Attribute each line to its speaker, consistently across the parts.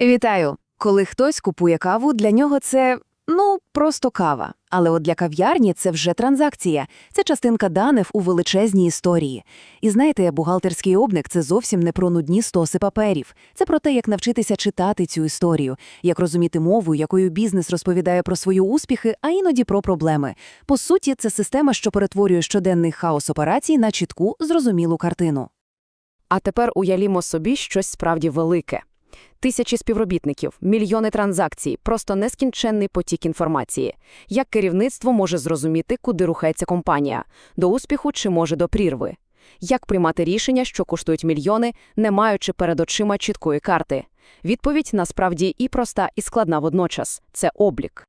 Speaker 1: Вітаю! Коли хтось купує каву, для нього це ну просто кава. Але от для кав'ярні це вже транзакція, це частинка даних у величезній історії. І знаєте, бухгалтерський обник це зовсім не про нудні стоси паперів. Це про те, як навчитися читати цю історію, як розуміти мову, якою бізнес розповідає про свої успіхи, а іноді про проблеми. По суті, це система, що перетворює щоденний хаос операцій на чітку, зрозумілу картину.
Speaker 2: А тепер уявімо собі щось справді велике. Тисячі співробітників, мільйони транзакцій, просто нескінченний потік інформації. Як керівництво може зрозуміти, куди рухається компанія – до успіху чи може до прірви? Як приймати рішення, що коштують мільйони, не маючи перед очима чіткої карти? Відповідь насправді і проста, і складна водночас – це облік.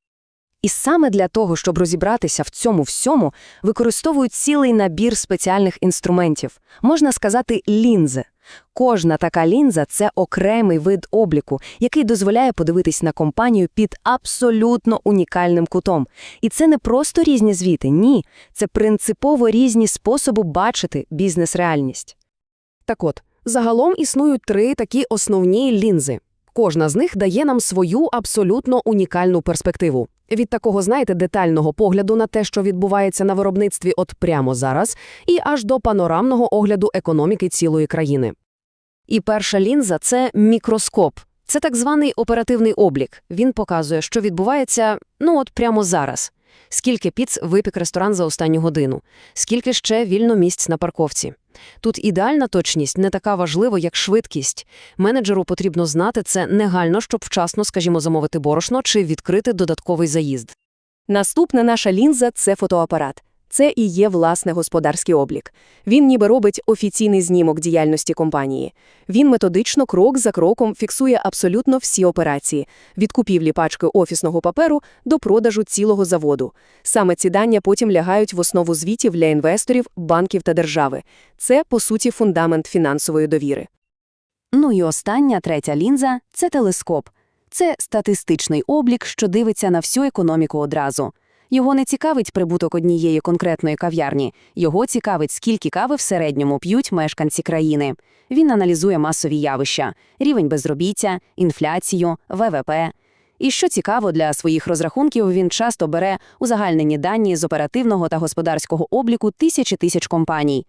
Speaker 3: І саме для того, щоб розібратися в цьому всьому, використовують цілий набір спеціальних інструментів, можна сказати, лінзи. Кожна така лінза – це окремий вид обліку, який дозволяє подивитись на компанію під абсолютно унікальним кутом. І це не просто різні звіти, ні, це принципово різні способи бачити бізнес-реальність.
Speaker 4: Так от, загалом існують три такі основні лінзи. Кожна з них дає нам свою абсолютно унікальну перспективу. Від такого, знаєте, детального погляду на те, що відбувається на виробництві от прямо зараз, і аж до панорамного огляду економіки цілої країни.
Speaker 3: І перша лінза – це мікроскоп. Це так званий оперативний облік. Він показує, що відбувається, ну от прямо зараз. Скільки піц випік ресторан за останню годину, скільки ще вільно місць на парковці. Тут ідеальна точність не така важлива, як швидкість. Менеджеру потрібно знати це негайно, щоб вчасно, скажімо, замовити борошно чи відкрити додатковий заїзд.
Speaker 5: Наступна наша лінза – це фотоапарат. Це і є власне господарський облік. Він ніби робить офіційний знімок діяльності компанії. Він методично, крок за кроком фіксує абсолютно всі операції – від купівлі пачки офісного паперу до продажу цілого заводу. Саме ці дані потім лягають в основу звітів для інвесторів, банків та держави. Це, по суті, фундамент фінансової довіри.
Speaker 1: Ну і остання, третя лінза – це телескоп. Це статистичний облік, що дивиться на всю економіку одразу. Його не цікавить прибуток однієї конкретної кав'ярні. Його цікавить, скільки кави в середньому п'ють мешканці країни. Він аналізує масові явища – рівень безробіття, інфляцію, ВВП. І що цікаво, для своїх розрахунків він часто бере узагальнені дані з оперативного та господарського обліку тисячі тисяч компаній.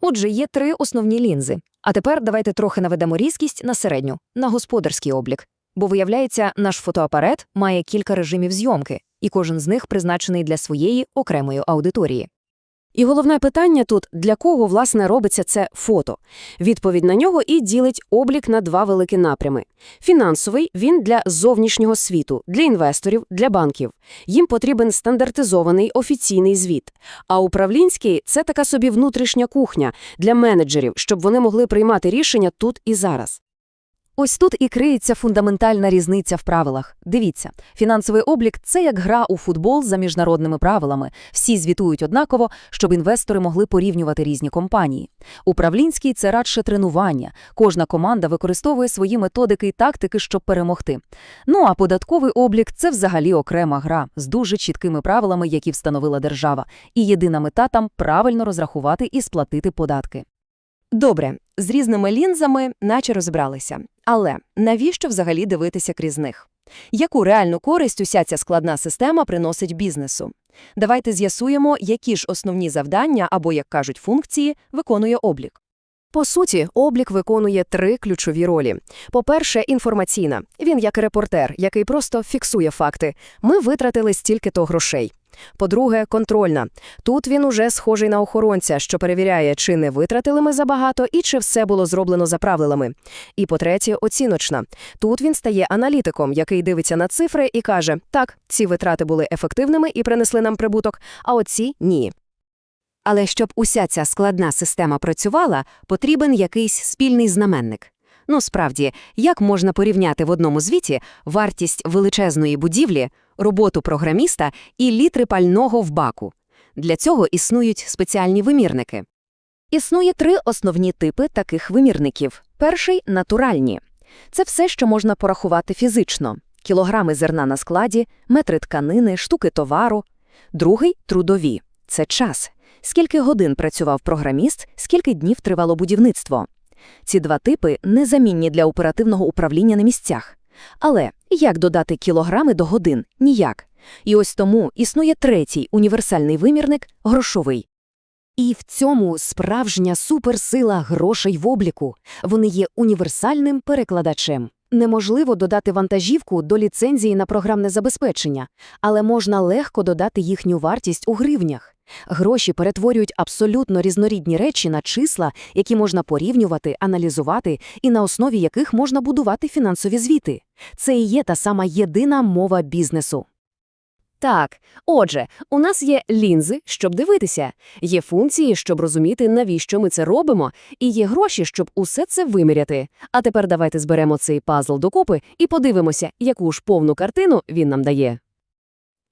Speaker 6: Отже, є три основні лінзи. А тепер давайте трохи наведемо різкість на середню, на господарський облік. Бо, виявляється, наш фотоапарат має кілька режимів зйомки, і кожен з них призначений для своєї окремої аудиторії.
Speaker 4: І головне питання тут – для кого, власне, робиться це фото? Відповідь на нього і ділить облік на два великі напрями. Фінансовий – він для зовнішнього світу, для інвесторів, для банків. Їм потрібен стандартизований офіційний звіт. А управлінський – це така собі внутрішня кухня для менеджерів, щоб вони могли приймати рішення тут і зараз.
Speaker 6: Ось тут і криється фундаментальна різниця в правилах. Дивіться, фінансовий облік – це як гра у футбол за міжнародними правилами. Всі звітують однаково, щоб інвестори могли порівнювати різні компанії. Управлінський – це радше тренування. Кожна команда використовує свої методики і тактики, щоб перемогти. Ну а податковий облік – це взагалі окрема гра з дуже чіткими правилами, які встановила держава. І єдина мета там – правильно розрахувати і сплатити податки.
Speaker 5: Добре, з різними лінзами наче розібралися. Але навіщо взагалі дивитися крізь них? Яку реальну користь уся ця складна система приносить бізнесу? Давайте з'ясуємо, які ж основні завдання або, як кажуть, функції виконує облік.
Speaker 4: По суті, облік виконує три ключові ролі. По-перше, інформаційна. Він як репортер, який просто фіксує факти. Ми витратили стільки-то грошей. По-друге, контрольна. Тут він уже схожий на охоронця, що перевіряє, чи не витратили ми забагато і чи все було зроблено за правилами. І по-третє, оціночна. Тут він стає аналітиком, який дивиться на цифри і каже, так, ці витрати були ефективними і принесли нам прибуток, а оці – ні.
Speaker 3: Але щоб уся ця складна система працювала, потрібен якийсь спільний знаменник. Ну, справді, як можна порівняти в одному звіті вартість величезної будівлі, роботу програміста і літри пального в баку? Для цього існують спеціальні вимірники.
Speaker 6: Існує три основні типи таких вимірників. Перший – натуральні. Це все, що можна порахувати фізично. Кілограми зерна на складі, метри тканини, штуки товару. Другий – трудові. Це час. Скільки годин працював програміст, скільки днів тривало будівництво. Ці два типи незамінні для оперативного управління на місцях.
Speaker 5: Але як додати кілограми до годин? Ніяк. І ось тому існує третій універсальний вимірник – грошовий. І в цьому справжня суперсила грошей в обліку. Вони є універсальним перекладачем. Неможливо додати вантажівку до ліцензії на програмне забезпечення, але можна легко додати їхню вартість у гривнях. Гроші перетворюють абсолютно різнорідні речі на числа, які можна порівнювати, аналізувати і на основі яких можна будувати фінансові звіти. Це і є та сама єдина мова бізнесу. Так, отже, у нас є лінзи, щоб дивитися, є функції, щоб розуміти, навіщо ми це робимо, і є гроші, щоб усе це виміряти. А тепер давайте зберемо цей пазл докупи і подивимося, яку ж повну картину він нам дає.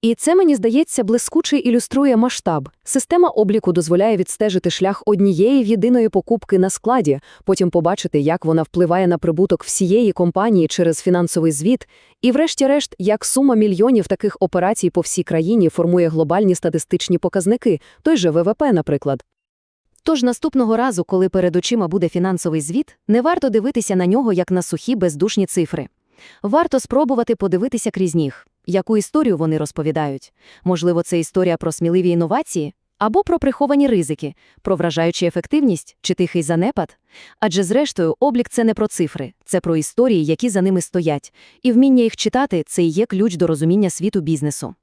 Speaker 5: І це, мені здається, блискуче ілюструє масштаб. Система обліку дозволяє відстежити шлях однієї в єдиної покупки на складі, потім побачити, як вона впливає на прибуток всієї компанії через фінансовий звіт, і врешті-решт, як сума мільйонів таких операцій по всій країні формує глобальні статистичні показники, той же ВВП, наприклад.
Speaker 3: Тож наступного разу, коли перед очима буде фінансовий звіт, не варто дивитися на нього як на сухі бездушні цифри. Варто спробувати подивитися крізь них, яку історію вони розповідають. Можливо, це історія про сміливі інновації або про приховані ризики, про вражаючу ефективність чи тихий занепад. Адже, зрештою, облік це не про цифри, це про історії, які за ними стоять, і вміння їх читати це і є ключ до розуміння світу бізнесу.